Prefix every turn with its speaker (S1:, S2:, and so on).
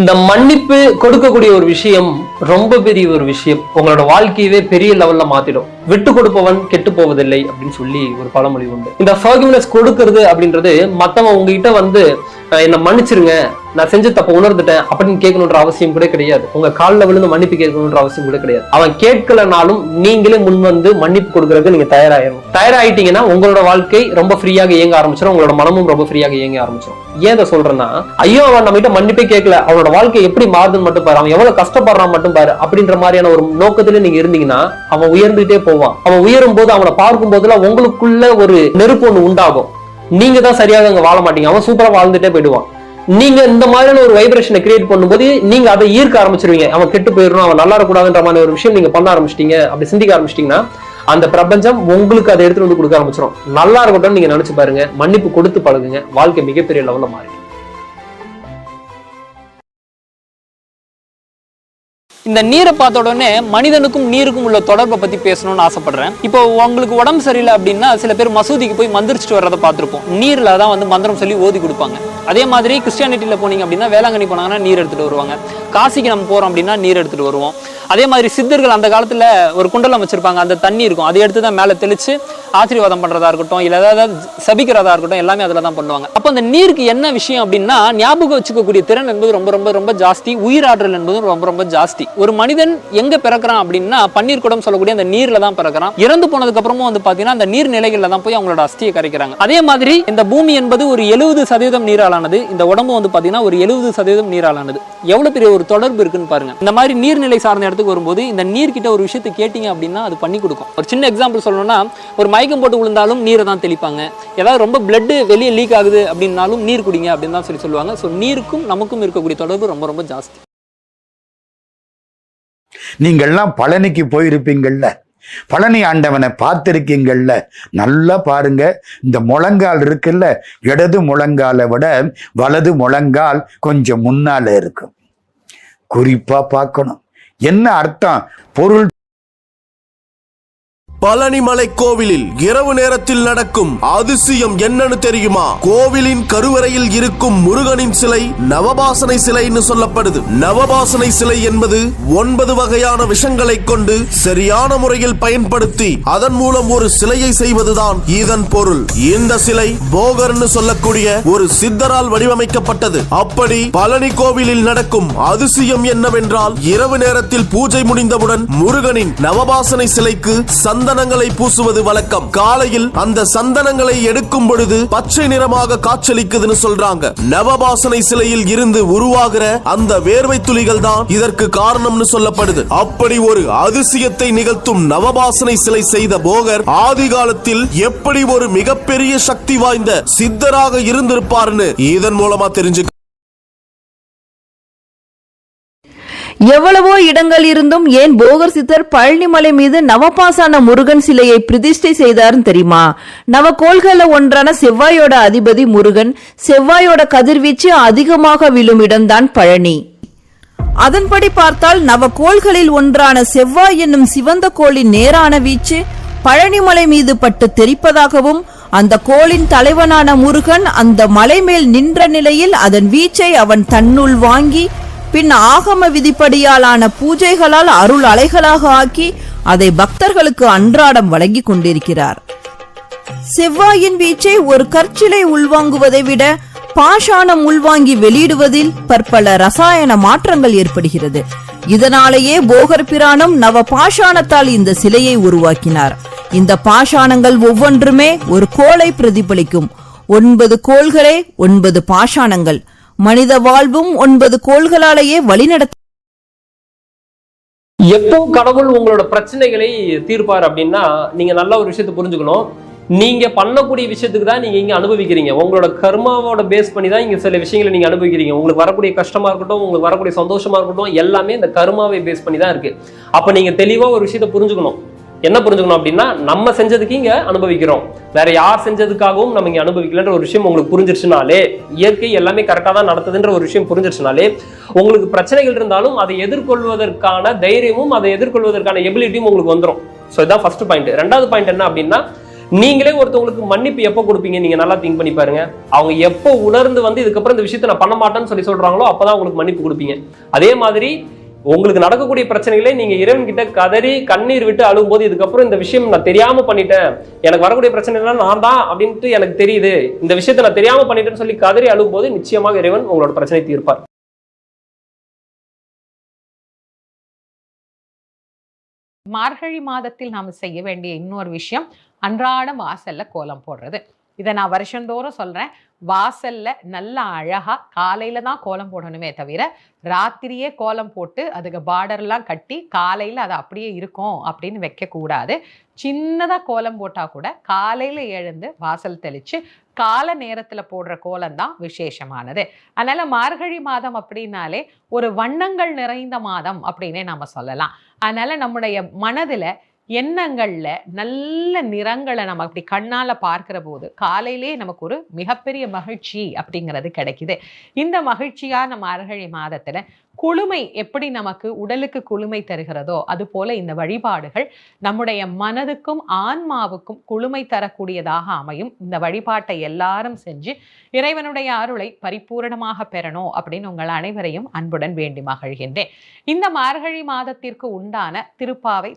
S1: இந்த மன்னிப்பு கொடுக்கக்கூடிய ஒரு விஷயம் ரொம்ப பெரிய ஒரு விஷயம். உங்களோட வாழ்க்கையவே பெரிய லெவல்ல மாத்திடும். விட்டு கொடுப்பவன் கெட்டு போவதில்லை அப்படின்னு சொல்லி ஒரு பழமொழி உண்டு. இந்த ஃபர்கிவ்னஸ் கொடுக்கறது அப்படின்றது மத்தவங்க உங்ககிட்ட வந்து என்னை மன்னிச்சிருங்க. நான் செஞ்ச தப்ப உணர்ந்துட்டேன். அப்படின்னு கேட்கணுன்ற அவசியம் கூட கிடையாது. உங்க காலில் விழுந்து மன்னிப்பு கேட்கணுன்ற அவசியம் கூட கிடையாது. அவன் கேட்கலனாலும் நீங்களே முன் வந்து மன்னிப்பு கொடுக்கறதுக்கு நீங்க தயாராயிரும் தயாராயிட்டீங்கன்னா உங்களோட வாழ்க்கை ரொம்ப ஃப்ரீயாக இயங்க ஆரம்பிச்சிடும் உங்களோட மனமும் ரொம்ப ஃப்ரீயாக இயங்க ஆரம்பிச்சிடும் ஏன் இதை சொல்றேன்னா ஐயோ அவன் நம்ம கிட்ட மன்னிப்பே கேட்கல. அவனோட வாழ்க்கை எப்படி மாறுதுன்னு மட்டும் பாரு. அவன் எவ்வளவு கஷ்டப்படுறான் மட்டும் பாரு. அப்படின்ற மாதிரியான ஒரு நோக்கத்துல நீங்க இருந்தீங்கன்னா அவன் உயர்ந்துட்டே போவான். அவன் உயரும் போது அவனை பார்க்கும் போதுல உங்களுக்குள்ள ஒரு நெருப்பு ஒன்று உண்டாகும். நீங்க தான் சரியாக அங்க வாழ மாட்டீங்க. அவன் சூப்பரா வாழ்ந்துட்டே போயிடுவான். நீங்க இந்த மாதிரியான ஒரு வைப்ரேஷனை கிரியேட் பண்ணும்போது நீங்க அதை ஈர்க்க ஆரம்பிச்சிருவீங்க. அவன் கெட்டு போயிடணும் அவன் நல்லா இருக்கக்கூடாதுன்ற மாதிரி ஒரு விஷயம் நீங்க பண்ண ஆரம்பிச்சிட்டீங்க. அப்படி சிந்திக்க ஆரம்பிச்சிட்டீங்கன்னா அந்த பிரபஞ்சம் உங்களுக்கு அதை எடுத்துட்டு வந்து கொடுக்க ஆரம்பிச்சிடும் நல்லா இருக்கட்டும் நீங்க நினைச்சு பாருங்க. மன்னிப்பு கொடுத்து பழகுங்க. வாழ்க்கை மிகப்பெரிய லெவலில் மாறிடும்.
S2: இந்த நீரை பார்த்த உடனே மனிதனுக்கும் நீருக்கும் உள்ள தொடர்பை பத்தி பேசணும்னு ஆசைப்படுறேன். இப்போ உங்களுக்கு உடம்பு சரியில்லை அப்படின்னா சில பேர் மசூதிக்கு போய் மந்திரிச்சிட்டு வர்றதை பார்த்துருப்போம். நீர்ல தான் வந்து மந்திரம் சொல்லி ஓதி கொடுப்பாங்க. அதே மாதிரி கிறிஸ்டியானிட்டியில் போனீங்க அப்படின்னா வேளாங்கண்ணி போனாங்கன்னா நீர் எடுத்துட்டு வருவாங்க. காசிக்கு நம்ம போறோம் அப்படின்னா நீர் எடுத்துட்டு வருவோம். அதே மாதிரி சித்தர்கள் அந்த காலத்துல ஒரு குண்டலம் வச்சிருப்பாங்க. அந்த தண்ணி இருக்கும். அதை எடுத்து தான் மேலே தெளிச்சு ஆசீர்வாதம் பண்ணுறதா இருக்கட்டும் இல்லை ஏதாவது சபிக்கிறதா இருக்கட்டும் எல்லாமே அதில் தான் பண்ணுவாங்க. அப்போ அந்த நீருக்கு என்ன விஷயம் அப்படின்னா ஞாபகம் வச்சுக்கக்கூடிய திறன் என்பது ரொம்ப ரொம்ப ரொம்ப ஜாஸ்தி உயிராற்றல் என்பதும் ரொம்ப ரொம்ப ஜாஸ்தி. ஒரு மனிதன் எங்க பிறக்கிறான் அப்படின்னா பன்னீர் குடம் சொல்லக்கூடிய அந்த நீர்ல தான் பிறக்கிறான். இறந்து போனதுக்கு அப்புறமும் வந்து பார்த்தீங்கன்னா அந்த நீர் நிலைகளில் தான் போய் அவங்களோட அஸ்தியை கரைக்கிறாங்க. அதே மாதிரி இந்த பூமி என்பது ஒரு எழுபது சதவீதம் நீராலானது. இந்த உடம்பு வந்து பார்த்தீங்கன்னா ஒரு எழுபது சதவீதம் நீராலானது. எவ்வளோ பெரிய ஒரு தொடர்பு இருக்குன்னு பாருங்க. இந்த மாதிரி நீர்நிலை சார்ந்த இடத்துக்கு வரும்போது இந்த நீர் கிட்ட ஒரு விஷயத்தை கேட்டீங்க அப்படின்னா அது பண்ணி கொடுக்கும். ஒரு சின்ன எக்ஸாம்பிள் சொல்லணும்னா ஒரு மயக்கம் போட்டு விழுந்தாலும் நீரை தான் தெளிப்பாங்க. ஏதாவது ரொம்ப பிளட்டு வெளியே லீக் ஆகுது அப்படின்னாலும் நீர் குடிங்க அப்படின்னு தான் சொல்லி சொல்லுவாங்க. ஸோ நீருக்கும் நமக்கும் இருக்கக்கூடிய தொடர்பு ரொம்ப ரொம்ப ஜாஸ்தி.
S3: நீங்கள்லாம் பழனிக்கு போயிருப்பீங்கள்ல. பழனி ஆண்டவனை பார்த்திருக்கீங்கள்ல. நல்லா பாருங்க. இந்த முழங்கால் இருக்குல்ல இடது முழங்காலை விட வலது முழங்கால் கொஞ்சம் முன்னால இருக்கும். குறிப்பா பார்க்கணும். என்ன அர்த்தம்? பொருள்
S4: பழனிமலை கோவிலில் இரவு நேரத்தில் நடக்கும் அதிசயம் என்னன்னு தெரியுமா? கோவிலின் கருவறையில் இருக்கும் முருகனின் சிலை நவபாசனை சிலைன்னு சொல்லப்படுது. நவபாசனை சிலை என்பது ஒன்பது வகையான விஷங்களை கொண்டு சரியான முறையில் பயன்படுத்தி அதன் மூலம் ஒரு சிலையை செய்வதுதான் இதன் பொருள். இந்த சிலை போகர்னு சொல்லக்கூடிய ஒரு சித்தரால் வடிவமைக்கப்பட்டது. அப்படி பழனி கோவிலில் நடக்கும் அதிசயம் என்னவென்றால் இரவு நேரத்தில் பூஜை முடிந்தவுடன் முருகனின் நவபாசனை சிலைக்கு சந்த சந்தனங்களை பூசுவது வழக்கம். காலையில் அந்த சந்தனங்களை எடுக்கும் பொழுது பச்சை நிறமாக காட்சளிக்குதுன்னு சொல்றாங்க. நவபாசனை சிலையில் இருந்து உருவாகிற அந்த வேர்வை துளிகள் தான் இதற்கு காரணம்னு சொல்லப்படுது. அப்படி ஒரு அதிசயத்தை நிகழ்த்தும் நவபாசனை சிலை செய்த போகர் ஆதி காலத்தில் எப்படி ஒரு மிகப்பெரிய சக்தி வாய்ந்த சித்தராக இருந்திருப்பார்னு இதன் மூலமா தெரிஞ்சு
S5: எவ்வளவோ இடங்கள் இருந்தும் ஏன் போகர் சித்தர் பழனிமலை மீது நவபாசான முருகன் சிலையை பிரதிஷ்டை செய்தார்னு தெரியுமா? நவகோள்கள ஒன்றான செவ்வாயோட அதிபதி முருகன் செவ்வாயோட கதிர்வீச்சு அதிகமாக விழும் இடம்தான் பழனி. அதன்படி பார்த்தால் நவகோள்களில் ஒன்றான செவ்வாய் என்னும் சிவந்த கோளின் நேரான வீச்சு பழனிமலை மீது பட்டு தெரிப்பதாகவும் அந்த கோளின் தலைவனான முருகன் அந்த மலை மேல் நின்ற நிலையில் அதன் வீச்சை அவன் தன்னுள் வாங்கி பின் ஆகம விதிப்படியாலான பூஜைகளால் அருள் அலைகளாக ஆக்கி அதை பக்தர்களுக்கு அன்றாடம் வழங்கி கொண்டிருக்கிறார். செவ்வாயின் வீச்சை ஒரு கற்சிலை உள்வாங்குவதை விட பாஷாணம் உள்வாங்கி வெளியிடுவதில் பற்பல ரசாயன மாற்றங்கள் ஏற்படுகிறது. இதனாலேயே போகர் பிரானும் நவ பாஷாணத்தால் இந்த சிலையை உருவாக்கினார். இந்த பாஷாணங்கள் ஒவ்வொன்றுமே ஒரு கோளை பிரதிபலிக்கும். ஒன்பது கோள்களே ஒன்பது பாஷாணங்கள். மனித வாழ்வும் ஒன்பது கோள்களாலேயே வழிநடத்த
S1: எப்போ கடவுள் உங்களோட பிரச்சனைகளை தீர்ப்பார் அப்படின்னா நீங்க நல்ல ஒரு விஷயத்தை புரிஞ்சுக்கணும். நீங்க பண்ணக்கூடிய விஷயத்துக்கு தான் நீங்க இங்க அனுபவிக்கிறீங்க. உங்களோட கர்மாவோட பேஸ் பண்ணி தான் இங்க சில விஷயங்களை நீங்க அனுபவிக்கிறீங்க. உங்களுக்கு வரக்கூடிய கஷ்டமா இருக்கட்டும் உங்களுக்கு வரக்கூடிய சந்தோஷமா இருக்கட்டும் எல்லாமே இந்த கர்மாவை பேஸ் பண்ணி தான் இருக்கு. அப்ப நீங்க தெளிவா ஒரு விஷயத்தை புரிஞ்சுக்கணும். என்ன புரிஞ்சுக்கணும் அப்படின்னா நம்ம செஞ்சதுக்கு இங்கே அனுபவிக்கிறோம். வேற யார் செஞ்சதுக்காகவும் நம்ம இங்கே அனுபவிக்கலன்ற ஒரு விஷயம் உங்களுக்கு புரிஞ்சிருச்சுனாலே இயற்கை எல்லாமே கரெக்டாக தான் நடத்துதுன்ற ஒரு விஷயம் புரிஞ்சிருச்சுனாலே உங்களுக்கு பிரச்சனைகள் இருந்தாலும் அதை எதிர்கொள்வதற்கான தைரியமும் அதை எதிர்கொள்வதற்கான எபிலிட்டியும் உங்களுக்கு வந்துடும் ஸோ இதான் ஃபர்ஸ்ட் பாயிண்ட் ரெண்டாவது பாயிண்ட் என்ன அப்படின்னா நீங்களே ஒருத்தவங்களுக்கு மன்னிப்பு எப்போ கொடுப்பீங்க? நீங்க நல்லா திங்க் பண்ணி பாருங்க. அவங்க எப்போ உணர்ந்து வந்து இதுக்கப்புறம் இந்த விஷயத்த நான் பண்ண மாட்டேன்னு சொல்லி சொல்றாங்களோ அப்பதான் உங்களுக்கு மன்னிப்பு கொடுப்பீங்க. அதே மாதிரி உங்களுக்கு நடக்கக்கூடிய பிரச்சனைகளே நீங்க இறைவன் கிட்ட கதறி கண்ணீர் விட்டு அழும்போது இதுக்கப்புறம் இந்த விஷயம் நான் தெரியாம பண்ணிட்டேன். எனக்கு வரக்கூடிய பிரச்சனை எல்லாம் நான் தான் அப்படின்ட்டு எனக்கு தெரியுது. இந்த விஷயத்த நான் தெரியாம பண்ணிட்டேன்னு சொல்லி கதறி அழும்போது நிச்சயமாக இறைவன் உங்களோட பிரச்சனை தீர்ப்பார்.
S6: மார்கழி மாதத்தில் நாம் செய்ய வேண்டிய இன்னொரு விஷயம் அன்றாடம் வாசல்ல கோலம் போடுறது. இதை நான் வருஷந்தோறும் சொல்கிறேன் வாசல்ல நல்லா அழகாக காலையில் தான் கோலம் போடணுமே தவிர ராத்திரியே கோலம் போட்டு அதுக்கு பார்டர்லாம் கட்டி காலையில் அது அப்படியே இருக்கும் அப்படின்னு வைக்கக்கூடாது. சின்னதாக கோலம் போட்டால் கூட காலையில் எழுந்து வாசல் தெளித்து கால நேரத்தில் போடுற கோலம் தான் விசேஷமானது. அதனால் மார்கழி மாதம் அப்படின்னாலே ஒரு வண்ணங்கள் நிறைந்த மாதம் அப்படின்னே நம்ம சொல்லலாம். அதனால் நம்முடைய மனதில் எண்ணங்கள்ல நல்ல நிறங்களை நம்ம அப்படி கண்ணால பார்க்கிற போது காலையிலே நமக்கு ஒரு மிகப்பெரிய மகிழ்ச்சி அப்படிங்கிறது கிடைக்குது. இந்த மகிழ்ச்சியான மார்கழி மாதத்துல குளுமை எப்படி நமக்கு உடலுக்கு குளுமை தருகிறதோ அது போல இந்த வழிபாடுகள் நம்முடைய மனதுக்கும் ஆன்மாவுக்கும் குளுமை தரக்கூடியதாக அமையும். இந்த வழிபாட்டை எல்லாரும் செஞ்சு இறைவனுடைய அருளை பரிபூரணமாக பெறணும் அப்படின்னு உங்கள் அனைவரையும் அன்புடன் வேண்டி மகிழ்கின்றேன். இந்த மார்கழி மாதத்திற்கு உண்டான திருப்பாவை